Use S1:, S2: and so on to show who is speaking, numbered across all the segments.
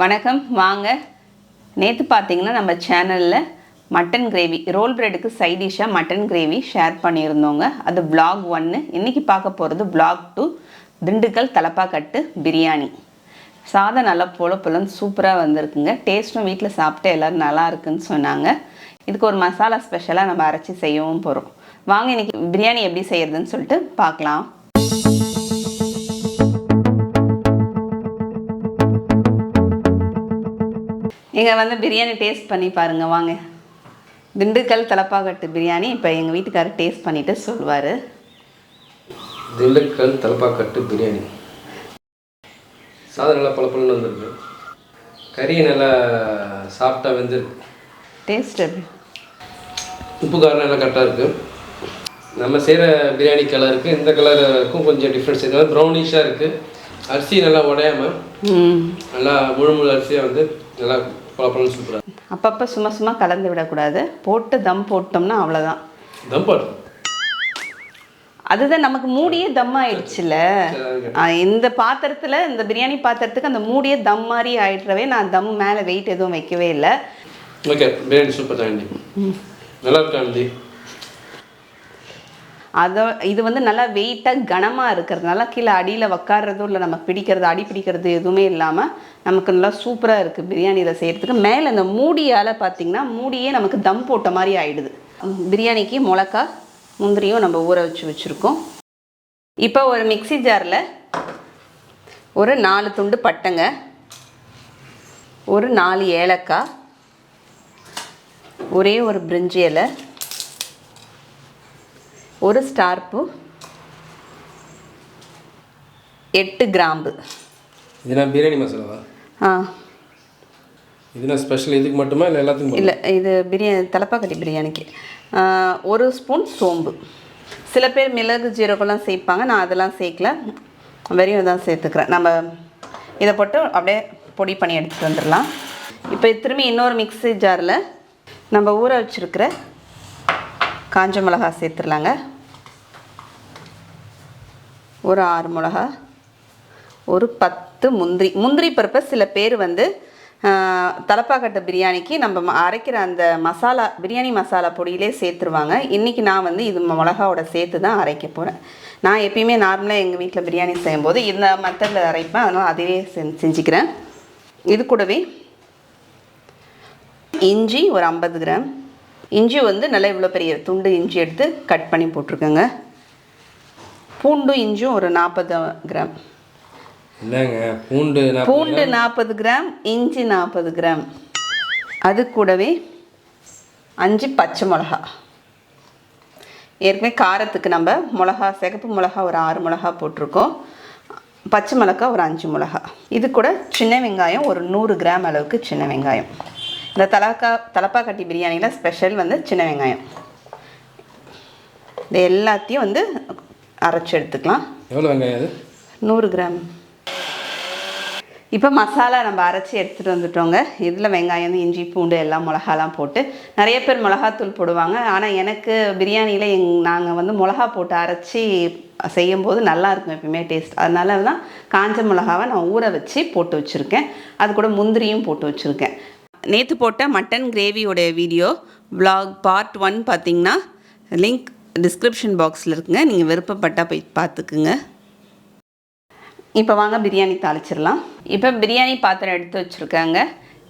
S1: வணக்கம். வாங்க. நேற்று பார்த்தீங்கன்னா நம்ம சேனலில் மட்டன் கிரேவி ரோல் பிரெட்டுக்கு சைடிஷாக மட்டன் கிரேவி ஷேர் பண்ணியிருந்தோங்க. அது பிளாக் ஒன்று இன்றைக்கி பார்க்க போகிறது பிளாக் டூ திண்டுக்கல் தலப்பாக்கட்டு பிரியாணி. சாதம் நல்லா பொல பொலன்னு சூப்பராக வந்திருக்குங்க. டேஸ்ட்டும் வீட்டில் சாப்பிட்டு எல்லோரும் நல்லா இருக்குன்னு சொன்னாங்க. இதுக்கு ஒரு மசாலா ஸ்பெஷலாக நம்ம அரைச்சி செய்யவும் போகிறோம் வாங்க இன்றைக்கி பிரியாணி எப்படி செய்கிறதுன்னு சொல்லிட்டு பார்க்கலாம். நீங்கள் வந்து பிரியாணி டேஸ்ட் பண்ணி பாருங்க வாங்க. திண்டுக்கல் தலப்பாக்கட்டு பிரியாணி இப்போ எங்கள் வீட்டுக்காரர் டேஸ்ட் பண்ணிவிட்டு சொல்லுவார்.
S2: திண்டுக்கல் தலப்பாக்கட்டு பிரியாணி. சாதம் நல்லா பளபளன்னு வந்திருக்கு. கறி நல்லா சாஃப்டாக வெந்திருக்கு.
S1: டேஸ்ட் எப்படி?
S2: உப்பு காரம் நல்லா கரெக்டாக இருக்குது நம்ம செய்கிற பிரியாணி கலருக்கு இந்த கலருக்கும் கொஞ்சம் டிஃப்ரென்ஸ் இருக்குது ப்ரௌனிஷாக இருக்குது அரிசி நல்லா உடையாமல் நல்லா முழு முழு அரிசியாக வந்து நல்லா பளபளன்னு சூப்பராக
S1: அப்பப்போ சும்மா சும்மா கலந்து விடக்கூடாது. போட்டு தம் போட்டோம்னா அவ்வளோதான்
S2: தம் பாட்டு
S1: அதுதான் நமக்கு மூடியே தம் ஆயிடுச்சுல. ஆ, இந்த பாத்திரத்தில் இந்த பிரியாணி பாத்திரத்துக்கு அந்த மூடியே தம் மாதிரி ஆயிடுறவே நான் தம் மேலே வெயிட் எதுவும் வைக்கவே இல்லை.
S2: ஓகே பிரியாணி சூப்பர் தான் நல்லா இருக்கா
S1: அதோ இது வந்து நல்லா வெயிட்டாக கனமாக இருக்கிறதுனால கீழே அடியில் உக்காடுறதும் இல்லை நம்ம பிடிக்கிறது அடி பிடிக்கிறது எதுவுமே இல்லாமல் நமக்கு நல்லா சூப்பராக இருக்குது பிரியாணி இதை செய்கிறதுக்கு மேலே இந்த மூடியால் பார்த்தீங்கன்னா மூடியே நமக்கு தம் போட்ட மாதிரி ஆகிடுது பிரியாணிக்கு மிளகா முந்திரியும் நம்ம ஊற வச்சு வச்சுருக்கோம். இப்போ ஒரு மிக்ஸி ஜாரில் ஒரு நாலு துண்டு பட்டைங்க ஒரு நாலு ஏலக்காய் ஒரே ஒரு பிரிஞ்சி இலை ஒரு ஸ்டார் பூ எட்டு கிராம்பு.
S2: இதுனா பிரியாணி மசாலாவா?
S1: ஆ.
S2: இதுனா ஸ்பெஷல் இதுக்கு மட்டுமா இல்லை எல்லாத்துக்கும்
S1: இல்லை இது பிரியாணி தலப்பாக்கட்டி பிரியாணிக்கு. ஒரு ஸ்பூன் சோம்பு. சில பேர் மிளகு ஜீரகம்லாம் சேர்ப்பாங்க. நான் அதெல்லாம் சேர்க்கல. வெறும் இதான் சேர்த்துக்கிறேன். நம்ம இதை போட்டு அப்படியே பொடி பண்ணி எடுத்துகிட்டு வந்துடலாம். இப்போ திரும்பி இன்னொரு மிக்ஸி ஜாரில் நம்ம ஊற வச்சுருக்கிற காஞ்ச மிளகா சேர்த்துடலாங்க. ஒரு ஆறு மிளகா ஒரு பத்து முந்திரி. முந்திரி பருப்பை சில பேர் வந்து தலப்பாக்கட்டை பிரியாணிக்கு நம்ம ம- அரைக்கிற அந்த மசாலா பிரியாணி மசாலா பொடியிலே சேர்த்துருவாங்க. இன்றைக்கி நான் வந்து இது மிளகாவோட சேர்த்து தான் அரைக்க போகிறேன் நான் எப்பயுமே நார்மலாக எங்கள் வீட்டில் பிரியாணி செய்யும்போது இந்த மெத்தடில் அரைப்பேன். அதனால் அதுவே செஞ் செஞ்சுக்கிறேன். இது கூடவே இஞ்சி ஒரு ஐம்பது கிராம் இஞ்சி வந்து நல்லா இவ்வளோ பெரிய துண்டு இஞ்சி எடுத்து கட் பண்ணி போட்டிருக்கேங்க. பூண்டும் இஞ்சும் ஒரு நாற்பது கிராம்.
S2: பூண்டு
S1: பூண்டு நாற்பது கிராம் இஞ்சி நாற்பது கிராம். அது கூடவே அஞ்சு பச்சை மிளகா. ஏற்கனவே காரத்துக்கு நம்ம மிளகா சிகப்பு மிளகா ஒரு ஆறு மிளகா போட்டிருக்கோம். பச்சை மிளகா ஒரு அஞ்சு மிளகா. இது கூட சின்ன வெங்காயம் ஒரு நூறு கிராம் அளவுக்கு சின்ன வெங்காயம். இந்த தலக்கா தலப்பாக்கட்டி பிரியாணியில் ஸ்பெஷல் வந்து சின்ன வெங்காயம். இது எல்லாத்தையும் வந்து அரைச்சி எடுத்துக்கலாம்.
S2: எவ்வளோ வெங்காயம் அது?
S1: நூறு கிராம். இப்போ மசாலா நம்ம அரைச்சி எடுத்துகிட்டு வந்துட்டோங்க. இதில் வெங்காயம் இஞ்சி பூண்டு எல்லாம் மிளகாலாம் போட்டு நிறைய பேர் மிளகாத்தூள் போடுவாங்க. ஆனால் எனக்கு பிரியாணியில் எங் நாங்கள் வந்து மிளகா போட்டு அரைச்சி செய்யும்போது நல்லா இருக்கும் எப்பயுமே டேஸ்ட் அதனால தான் காஞ்ச மிளகாவை நான் ஊற வச்சு போட்டு வச்சுருக்கேன். அது கூட முந்திரியும் போட்டு வச்சுருக்கேன். நேற்று போட்ட மட்டன் கிரேவியோட வீடியோ விலாக் பார்ட் ஒன் பார்த்தீங்கன்னா லிங்க் டிஸ்கிரிப்ஷன் பாக்ஸில் இருக்குங்க. நீங்கள் விருப்பப்பட்டால் போய் பார்த்துக்குங்க இப்போ வாங்க பிரியாணி தாளிச்சிடலாம். இப்போ பிரியாணி பாத்திரம் எடுத்து வச்சுருக்காங்க.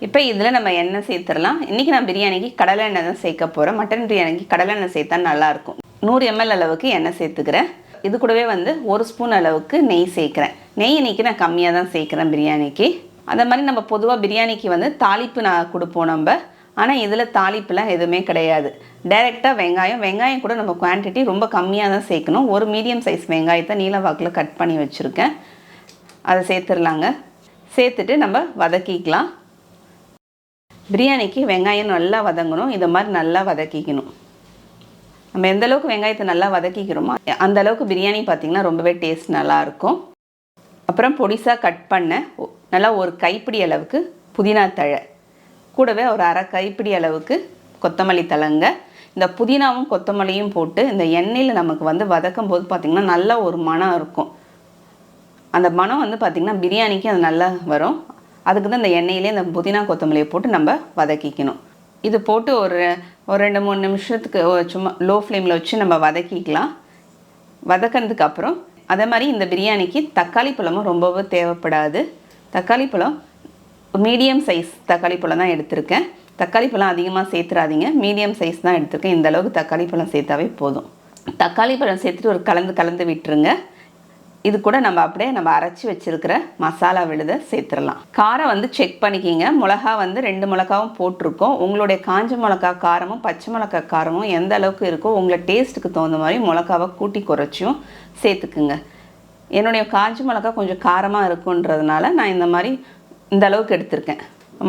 S1: இப்போ இதில் நம்ம எண்ணெய் சேர்த்துடலாம். இன்றைக்கி நான் பிரியாணிக்கு கடலை எண்ணெய் தான் சேர்க்க போகிறேன் மட்டன் பிரியாணிக்கு கடலை எண்ணெய் சேர்த்தா நல்லாயிருக்கும் நூறு எம்எல் அளவுக்கு எண்ணெய் சேர்த்துக்கிறேன். இது கூடவே வந்து ஒரு ஸ்பூன் அளவுக்கு நெய் சேர்க்குறேன். நெய் இன்றைக்கி நான் கம்மியாக தான் சேர்க்குறேன் பிரியாணிக்கு. அந்த மாதிரி நம்ம பொதுவாக பிரியாணிக்கு வந்து தாளிப்பு நான் கொடுப்போம் நம்ம. ஆனால் இதில் தாளிப்புலாம் எதுவுமே கிடையாது. டைரெக்டாக வெங்காயம் வெங்காயம் கூட நம்ம குவான்டிட்டி ரொம்ப கம்மியாக தான் சேர்க்கணும். ஒரு மீடியம் சைஸ் வெங்காயத்தை நீல வாக்கில் கட் பண்ணி வச்சுருக்கேன். அதை சேர்த்துடலாங்க. சேர்த்துட்டு நம்ம வதக்கிக்கலாம். பிரியாணிக்கு வெங்காயம் நல்லா வதங்கணும். இதை மாதிரி நல்லா வதக்கிக்கணும். நம்ம எந்த அளவுக்கு வெங்காயத்தை நல்லா வதக்கிக்கிறோமோ அந்த அளவுக்கு பிரியாணி பார்த்திங்கன்னா ரொம்பவே டேஸ்ட் நல்லாயிருக்கும் அப்புறம் பொடிசாக கட் பண்ண நல்லா ஒரு கைப்பிடி அளவுக்கு புதினா தழை. கூடவே ஒரு அரை கைப்பிடி அளவுக்கு கொத்தமல்லி தழைங்க. இந்த புதினாவும் கொத்தமல்லியும் போட்டு இந்த எண்ணெயில் நமக்கு வந்து வதக்கும் போது பார்த்திங்கன்னா நல்ல ஒரு மணம் இருக்கும். அந்த மனம் வந்து பார்த்திங்கன்னா பிரியாணிக்கு அது நல்லா வரும். அதுக்கு தான் இந்த எண்ணெயிலே இந்த புதினா கொத்தமல்லியை போட்டு நம்ம வதக்கிக்கணும். இது போட்டு ஒரு ஒரு ரெண்டு மூணு நிமிஷத்துக்கு சும்மா லோ ஃப்ளேமில் வச்சு நம்ம வதக்கிக்கலாம். வதக்கினதுக்கு அப்புறம் அதே மாதிரி இந்த பிரியாணிக்கு தக்காளி பழமும் ரொம்பவும் தேவைப்படாது. தக்காளி பழம் மீடியம் சைஸ் தக்காளி பழம் தான் எடுத்திருக்கேன். தக்காளி பழம் அதிகமாக சேர்த்துறாதீங்க. மீடியம் சைஸ் தான் எடுத்திருக்கேன். இந்த அளவுக்கு தக்காளி பழம் சேர்த்தாவே போதும். தக்காளி பழம் சேர்த்துட்டு ஒரு கலந்து கலந்து விட்டுருங்க. இது கூட நம்ம அப்படியே நம்ம அரைச்சி வச்சிருக்கிற மசாலா விழுதை சேர்த்துடலாம். காரம் வந்து செக் பண்ணிக்கிங்க. மிளகா வந்து ரெண்டு மிளகாவும் போட்டிருக்கோம். உங்களுடைய காஞ்ச மிளகா காரமும் பச்சை மிளகா காரமும் எந்த அளவுக்கு இருக்கோ உங்களை டேஸ்ட்டுக்கு தகுந்த மாதிரி மிளகாவை கூட்டி குறைச்சியும் சேர்த்துக்குங்க. என்னுடைய காஞ்ச மிளகா கொஞ்சம் காரமாக இருக்குன்றதுனால நான் இந்த மாதிரி இந்த அளவுக்கு எடுத்திருக்கேன்.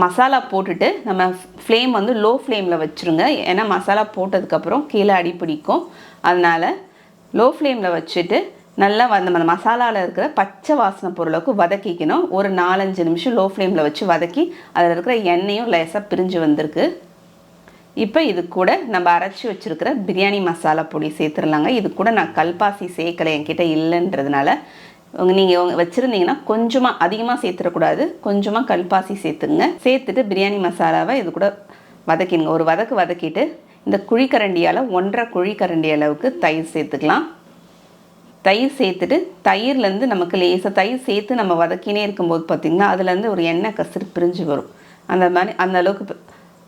S1: மசாலா போட்டுட்டு நம்ம ஃப்ளேம் வந்து லோ ஃப்ளேமில் வச்சுருங்க. ஏன்னா மசாலா போட்டதுக்கப்புறம் கீழே அடி பிடிக்கும். அதனால் லோ ஃப்ளேமில் வச்சுட்டு நல்லா வந்து அந்த மசாலாவில் இருக்கிற பச்சை வாசனை பொருளுக்கு வதக்கிக்கணும். ஒரு நாலஞ்சு நிமிஷம் லோ ஃப்ளேமில் வச்சு வதக்கி அதில் இருக்கிற எண்ணெயும் லேசாக பிரிஞ்சு வந்திருக்கு. இப்போ இது கூட நம்ம அரைச்சி வச்சுருக்கிற பிரியாணி மசாலா பொடி சேர்த்துடலாங்க. இது கூட நான் கல்பாசி சேர்க்கலை என்கிட்ட இல்லைன்றதுனால. நீங்கள் வச்சுருந்தீங்கன்னா கொஞ்சமாக அதிகமாக சேர்த்துடக்கூடாது. கொஞ்சமாக கல்பாசி சேர்த்துங்க. சேர்த்துட்டு பிரியாணி மசாலாவை இது கூட வதக்கிடுங்க. ஒரு வதக்கு வதக்கிட்டு இந்த குழிக்கரண்டியால் ஒன்றரை குழிக்கரண்டி அளவுக்கு தயிர் சேர்த்துக்கலாம். தயிர் சேர்த்துட்டு தயிர்லேருந்து நமக்கு லேசாக தயிர் சேர்த்து நம்ம வதக்கினே இருக்கும்போது பார்த்திங்கன்னா அதுலேருந்து ஒரு எண்ணெய் கசரு பிரிஞ்சு வரும். அந்த மாதிரி அந்த அளவுக்கு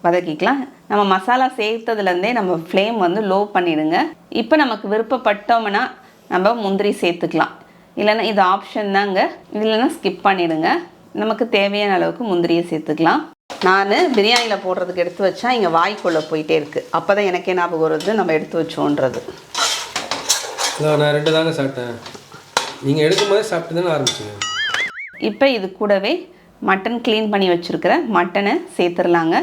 S1: வதக்கிக்கலாம். நம்ம மசாலா சேர்த்ததுலேருந்தே நம்ம ஃப்ளேம் வந்து லோ பண்ணிடுங்க. இப்போ நமக்கு விருப்பப்பட்டோம்னா நம்ம முந்திரி சேர்த்துக்கலாம். இல்லைன்னா இது ஆப்ஷன் தாங்க. இல்லைன்னா ஸ்கிப் பண்ணிடுங்க. நமக்கு தேவையான அளவுக்கு முந்திரியை சேர்த்துக்கலாம். நான் பிரியாணியில் போடுறதுக்கு எடுத்து வச்சா இங்கே வாய்க்குள்ளே போயிட்டே இருக்குது அப்போ தான் எனக்கே ஞாபகம் வருது நம்ம எடுத்து வச்சோன்றது.
S2: நான் ரெண்டு தாங்க சாப்பிட்டேன். நீங்கள் எடுக்கும்போதே சாப்பிட்டு தானே ஆரம்பிச்சிங்க?
S1: இப்போ இது கூடவே மட்டன் க்ளீன் பண்ணி வச்சுருக்கிற மட்டனை சேர்த்துடலாங்க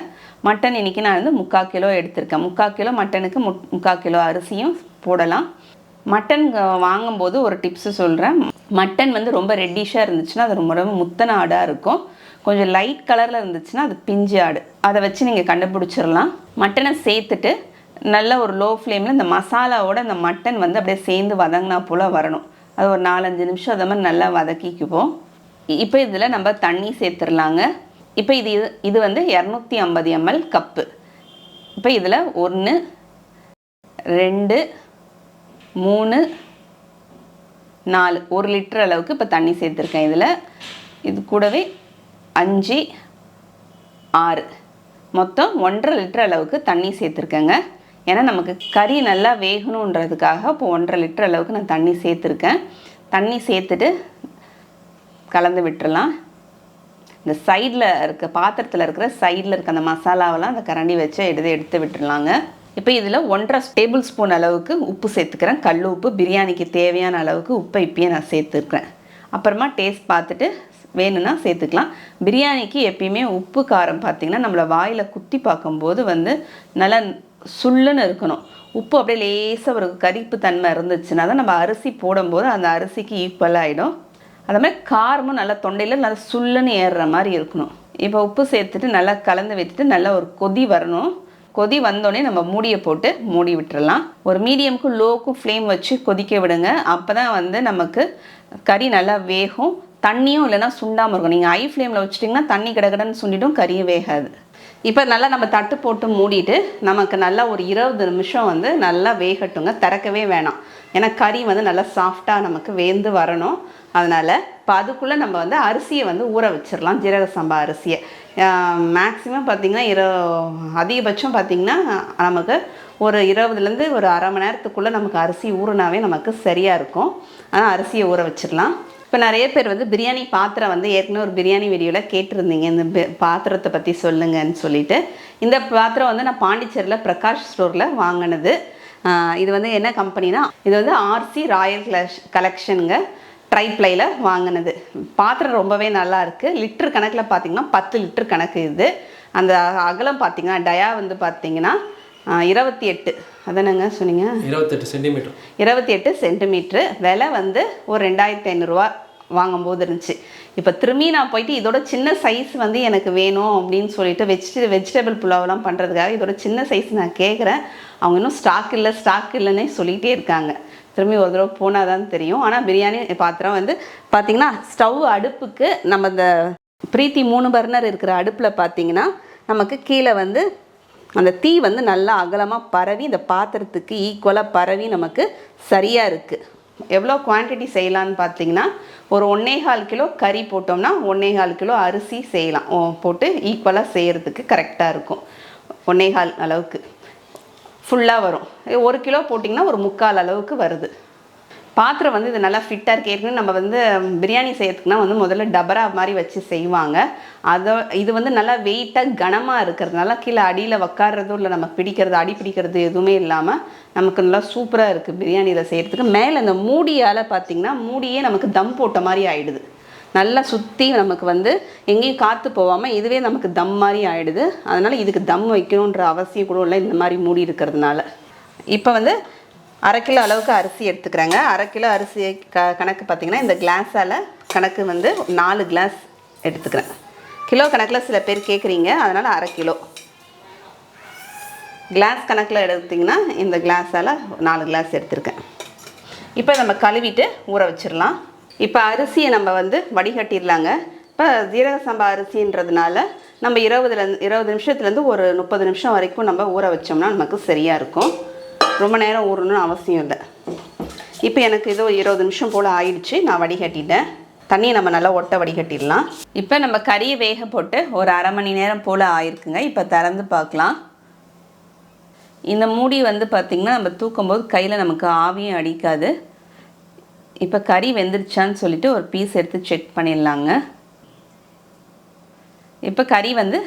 S1: மட்டன் இன்றைக்கி நான் வந்து முக்கால் கிலோ எடுத்திருக்கேன். முக்கால் கிலோ மட்டனுக்கு முக் முக்கால் கிலோ அரிசியும் போடலாம். மட்டன் வாங்கும்போது ஒரு டிப்ஸு சொல்கிறேன் மட்டன் வந்து ரொம்ப ரெட்டிஷாக இருந்துச்சுன்னா அது ரொம்ப ரொம்ப முத்தன ஆடாக இருக்கும். கொஞ்சம் லைட் கலரில் இருந்துச்சுன்னா அது பிஞ்சு ஆடு. அதை வச்சு நீங்கள் கண்டுபிடிச்சிடலாம். மட்டனை சேர்த்துட்டு நல்ல ஒரு லோ ஃப்ளேமில் இந்த மசாலாவோட இந்த மட்டன் வந்து அப்படியே சேர்ந்து வதங்கினா போல் வரணும். அது ஒரு நாலஞ்சு நிமிஷம் அதை மாதிரி நல்லா வதக்கிக்குவோம். இப்போ இதில் நம்ம தண்ணி சேர்த்துடலாங்க. இப்போ இது இது- இது வந்து இரநூத்தி ஐம்பது எம்எல் கப்பு. இப்போ இதில் ஒன்று ரெண்டு மூணு நாலு ஒரு லிட்டர் அளவுக்கு இப்போ தண்ணி சேர்த்துருக்கேன். இதில் இது கூடவே அஞ்சு ஆறு. மொத்தம் ஒன்றரை லிட்டர் அளவுக்கு தண்ணி சேர்த்துருக்கேங்க. ஏன்னா நமக்கு கறி நல்லா வேகணுன்றதுக்காக இப்போ ஒன்றரை லிட்டர் அளவுக்கு நான் தண்ணி சேர்த்துருக்கேன். தண்ணி சேர்த்துட்டு கலந்து விட்டுறலாம். இந்த சைடில் இருக்க பாத்திரத்தில் இருக்கிற சைடில் இருக்க அந்த மசாலாவெல்லாம் அந்த கரண்டி வச்சு எடுத்து எடுத்து விட்டுடலாங்க இப்போ இதில் ஒன்றரை டேபிள் ஸ்பூன் அளவுக்கு உப்பு சேர்த்துக்கிறேன். கல் உப்பு பிரியாணிக்கு தேவையான அளவுக்கு உப்பை இப்பயே நான் சேர்த்துருக்கிறேன். அப்புறமா டேஸ்ட் பார்த்துட்டு வேணும்னா சேர்த்துக்கலாம். பிரியாணிக்கு எப்பயுமே உப்பு காரம் பார்த்திங்கன்னா நம்மளை வாயில் குத்தி பார்க்கும்போது வந்து நல்லா சுள்ளுன்னு இருக்கணும். உப்பு அப்படியே லேசாக ஒரு கரிப்பு தன்மை இருந்துச்சுன்னா தான் நம்ம அரிசி போடும்போது அந்த அரிசிக்கு ஈக்குவல் ஆகிடும் மாதிரி காரமும் நல்லா தொண்டையில் நல்லா சுல்லுன்னு ஏறுற மாதிரி இருக்கணும். இப்போ உப்பு சேர்த்துட்டு நல்லா கலந்து வச்சுட்டு நல்லா ஒரு கொதி வரணும். கொதி வந்தோடனே நம்ம மூடியை போட்டு மூடி விட்டுறலாம். ஒரு மீடியமுக்கும் லோக்கும் ஃப்ளேம் வச்சு கொதிக்க விடுங்க. அப்போ தான் வந்து நமக்கு கறி நல்லா வேகும். தண்ணியும் இல்லைன்னா சுண்டாமல் இருக்கும். நீங்கள் ஐ ஃப்ளேமில் வச்சுட்டிங்கன்னா தண்ணி கிடக்கடன்னு சுண்டிடும் கறியும் வேகாது. இப்போ நல்லா நம்ம தட்டு போட்டு மூடிட்டு நமக்கு நல்லா ஒரு இருபது நிமிஷம் வந்து நல்லா வேகட்டுங்க. திறக்கவே வேணாம். ஏன்னா கறி வந்து நல்லா சாஃப்டாக நமக்கு வேந்து வரணும். அதனால் இப்போ அதுக்குள்ளே நம்ம வந்து அரிசியை வந்து ஊற வச்சிடலாம் ஜீரக சம்பா அரிசியை. மேக்ஸிமம் பார்த்திங்கன்னா இரு அதிகபட்சம் பார்த்திங்கன்னா நமக்கு ஒரு இருபதுலேருந்து ஒரு அரை மணி நேரத்துக்குள்ளே நமக்கு அரிசி ஊறினாவே நமக்கு சரியாக இருக்கும். ஆனால் அரிசியை ஊற வச்சிடலாம் இப்போ நிறைய பேர் வந்து பிரியாணி பாத்திரம் வந்து ஏற்கனவே ஒரு பிரியாணி வீடியோவில் கேட்டிருந்தீங்க. இந்த பாத்திரத்தை பற்றி சொல்லுங்கன்னு சொல்லிட்டு. இந்த பாத்திரம் வந்து நான் பாண்டிச்சேரியில் பிரகாஷ் ஸ்டோரில் வாங்கினது. இது வந்து என்ன கம்பெனினா இது வந்து ஆர்சி ராயல் கலெக்ஷனுங்க. கலெக்ஷனுங்க ட்ரைப்ளையில் வாங்கினது. பாத்திரம் ரொம்பவே நல்லா இருக்குது லிட்டர் கணக்கில் பார்த்தீங்கன்னா பத்து லிட்டர் கணக்கு இது. அந்த அகலம் பார்த்தீங்கன்னா டயா வந்து பார்த்தீங்கன்னா இருபத்தி எட்டு. அதானங்க சொன்னீங்க?
S2: இருபத்தெட்டு சென்டிமீட்டர்.
S1: இருபத்தி எட்டு சென்டிமீட்ரு விலை வந்து ஒரு ரெண்டாயிரத்தி ஐநூறுரூவா வாங்கும்போது இருந்துச்சு. இப்போ திரும்பி நான் போயிட்டு இதோட சின்ன சைஸ் வந்து எனக்கு வேணும் அப்படின்னு சொல்லிட்டு வெஜிட வெஜிடபிள் புலாவெலாம் பண்ணுறதுக்காக இதோட சின்ன சைஸ் நான் கேட்குறேன் அவங்க இன்னும் ஸ்டாக் இல்லை ஸ்டாக் இல்லைன்னே சொல்லிகிட்டே இருக்காங்க. திரும்பி ஒரு தடவை போனால் தான் தெரியும். ஆனால் பிரியாணி பாத்திரம் வந்து பார்த்திங்கன்னா ஸ்டவ் அடுப்புக்கு நம்ம இந்த பிரீத்தி மூணு பர்னர் இருக்கிற அடுப்பில் பார்த்தீங்கன்னா நமக்கு கீழே வந்து அந்த தீ வந்து நல்லா அகலமாக பரவி இந்த பாத்திரத்துக்கு ஈக்குவலாக பரவி நமக்கு சரியாக இருக்குது எவ்வளோ குவான்டிட்டி செய்யலான்னு பார்த்தீங்கன்னா ஒரு ஒன்னேகால் கிலோ கறி போட்டோம்னா ஒன்னேகால் கிலோ அரிசி செய்யலாம். போட்டு ஈக்குவலாக செய்கிறதுக்கு கரெக்டாக இருக்கும். ஒன்னேகால் அளவுக்கு. ஃபுல்லாக வரும். ஒரு கிலோ போட்டிங்கன்னா ஒரு முக்கால் அளவுக்கு வருது. பாத்திரம் வந்து இது நல்லா ஃபிட்டாக இருக்கு ஏற்கனவே நம்ம வந்து பிரியாணி செய்யறதுக்குனா வந்து முதல்ல டபரா மாதிரி வச்சு செய்வாங்க. அதை இது வந்து நல்லா வெயிட்டாக கனமாக இருக்கிறதுனால கீழே அடியில் உக்காடுறதும் இல்லை நம்ம பிடிக்கிறது அடி பிடிக்கிறது எதுவுமே இல்லாமல் நமக்கு நல்லா சூப்பராக இருக்குது பிரியாணியில் செய்கிறதுக்கு மேலே இந்த மூடியால் பார்த்தீங்கன்னா மூடியே நமக்கு தம் போட்ட மாதிரி ஆகிடுது நல்லா சுற்றி நமக்கு வந்து எங்கேயும் காற்று போகாமல் இதுவே நமக்கு தம் மாதிரி ஆகிடுது அதனால் இதுக்கு தம் வைக்கணுன்ற அவசியம் கூட இல்லை இந்த மாதிரி மூடி இருக்கிறதுனால. இப்போ வந்து அரை கிலோ அளவுக்கு அரிசி எடுத்துக்கிறாங்க. அரை கிலோ அரிசி க கணக்கு பார்த்திங்கன்னா இந்த கிளாஸால் கணக்கு வந்து நாலு கிளாஸ் எடுத்துக்கிறேன். கிலோ கணக்கில் சில பேர் கேட்குறீங்க அதனால் அரை கிலோ. கிளாஸ் கணக்கில் எடுத்திங்கன்னா இந்த கிளாஸால் நாலு கிளாஸ் எடுத்திருக்கேன். இப்போ நம்ம கழுவிட்டு ஊற வச்சிடலாம் இப்போ அரிசியை நம்ம வந்து வடிகட்டிடலாங்க. இப்போ ஜீரக சம்பா அரிசின்றதுனால நம்ம இருபதுலேருந்து இருபது நிமிஷத்துலேருந்து ஒரு முப்பது நிமிஷம் வரைக்கும் நம்ம ஊற வச்சோம்னா நமக்கு சரியாக இருக்கும். ரொம்ப நேரம் ஊறணும்னு அவசியம் இல்லை. இப்போ எனக்கு இதோ இருபது நிமிஷம் போல் ஆயிடுச்சு நான் வடிகட்டிட்டேன். தண்ணியை நம்ம நல்லா ஒட்ட வடிகட்டிடலாம். இப்போ நம்ம கறியை வேக போட்டு ஒரு அரை மணி நேரம் போல் ஆயிருக்குங்க. இப்போ திறந்து பார்க்கலாம். இந்த மூடி வந்து பார்த்திங்கன்னா நம்ம தூக்கும்போது கையில் நமக்கு ஆவியும் அடிக்காது. இப்போ கறி வெந்துருச்சான்னு சொல்லிட்டு ஒரு பீஸ் எடுத்து செக் பண்ணிடலாங்க. இப்போ கறி வந்து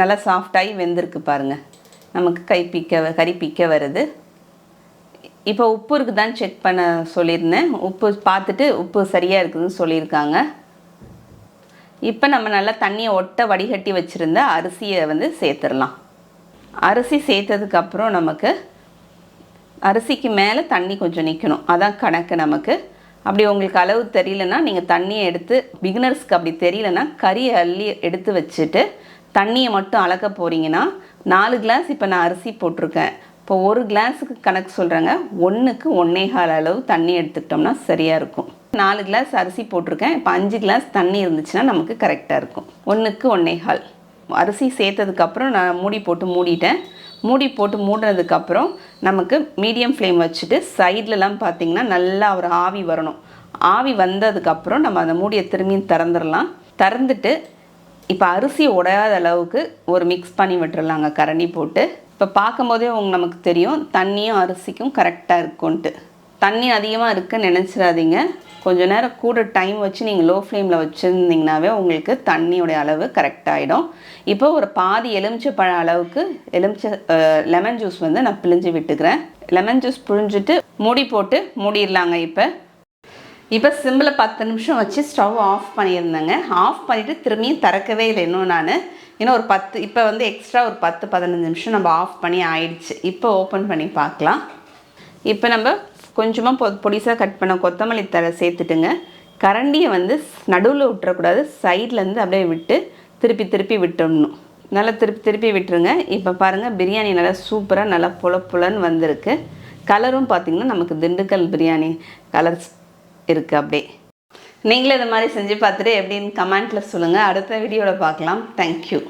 S1: நல்லா சாஃப்டாகி வெந்திருக்கு பாருங்கள் நமக்கு கை பிக்க கறி பிக்க வருது. இப்போ உப்பு இருக்குதான்னு செக் பண்ண சொல்லியிருந்தேன். உப்பு பார்த்துட்டு உப்பு சரியாக இருக்குதுன்னு சொல்லியிருக்காங்க. இப்போ நம்ம நல்லா தண்ணியை ஒட்ட வடிகட்டி வச்சுருந்த அரிசியை வந்து சேர்த்துடலாம். அரிசி சேர்த்ததுக்கப்புறம் நமக்கு அரிசிக்கு மேலே தண்ணி கொஞ்சம் நிற்கணும் அதான் கணக்கு நமக்கு. அப்படி உங்களுக்கு அளவு தெரியலனா நீங்கள் தண்ணியை எடுத்து பிகினர்ஸ்க்கு அப்படி தெரியலனா கறியை அள்ளி எடுத்து வச்சுட்டு தண்ணியை மட்டும் அளக்க போகிறீங்கன்னா நாலு கிளாஸ் இப்போ நான் அரிசி போட்டிருக்கேன். இப்போ ஒரு கிளாஸுக்கு கணக்கு சொல்கிறேங்க ஒன்றுக்கு ஒன்னேகால் அளவு தண்ணி எடுத்துக்கிட்டோம்னா சரியாக இருக்கும். நாலு கிளாஸ் அரிசி போட்டிருக்கேன். இப்போ அஞ்சு கிளாஸ் தண்ணி இருந்துச்சுன்னா நமக்கு கரெக்டாக இருக்கும். ஒன்றுக்கு ஒன்னேகால் அரிசி சேர்த்ததுக்கப்புறம் நான் மூடி போட்டு மூடிட்டேன். மூடி போட்டு மூடினதுக்கப்புறம் நமக்கு மீடியம் ஃப்ளேம் வச்சுட்டு சைட்லலாம் பார்த்திங்கன்னா நல்லா ஒரு ஆவி வரணும். ஆவி வந்ததுக்கப்புறம் நம்ம அந்த மூடியை திரும்பியும் திறந்துடலாம். திறந்துட்டு இப்போ அரிசி உடையாத அளவுக்கு ஒரு மிக்ஸ் பண்ணி விட்டுறலாங்க. கரண்டி போட்டு. இப்போ பார்க்கும்போதே உங்க நமக்கு தெரியும் தண்ணியும் அரிசிக்கும் கரெக்டாக இருக்கும்ன்ட்டு. தண்ணி அதிகமாக இருக்குன்னு நினச்சிடாதீங்க. கொஞ்ச நேரம் கூட டைம் வச்சு நீங்கள் லோ ஃப்ளேமில் வச்சுருந்தீங்கனாவே உங்களுக்கு தண்ணியோடைய அளவு கரெக்டாகிடும் இப்போ ஒரு பாதி எலுமிச்சை பழம் அளவுக்கு எலுமிச்சை லெமன் ஜூஸ் வந்து நான் பிழிஞ்சு விட்டுக்கிறேன். லெமன் ஜூஸ் புழிஞ்சிட்டு மூடி போட்டு மூடிடலாங்க இப்போ. இப்போ சிம்மில் பத்து நிமிஷம் வச்சு ஸ்டவ் ஆஃப் பண்ணியிருந்தேங்க. ஆஃப் பண்ணிவிட்டு திரும்பியும் திறக்கவே இல்லை இன்னும் நான். இன்னும் ஒரு பத்து இப்போ வந்து எக்ஸ்ட்ரா ஒரு பத்து பதினஞ்சு நிமிஷம் நம்ம ஆஃப் பண்ணி ஆயிடுச்சு. இப்போ ஓப்பன் பண்ணி பார்க்கலாம். இப்போ நம்ம கொஞ்சமாக பொ பொடிசாக கட் பண்ண கொத்தமல்லி தழை சேர்த்துட்டுங்க. கரண்டியை வந்து நடுவில் விட்டுறக்கூடாது. சைட்லேருந்து அப்படியே விட்டு திருப்பி திருப்பி விட்டுடணும் நல்லா திருப்பி திருப்பி விட்டுருங்க. இப்போ பாருங்கள் பிரியாணி நல்லா சூப்பராக நல்லா புல புலன்னு வந்திருக்கு. கலரும் பார்த்திங்கன்னா நமக்கு திண்டுக்கல் பிரியாணி கலர்ஸ் இருக்குது அப்படியே. நீங்களும் இது மாதிரி செஞ்சு பார்த்துட்டு எப்படின்னு கமெண்ட்டில் சொல்லுங்கள் அடுத்த வீடியோவில் பார்க்கலாம். தேங்க்யூ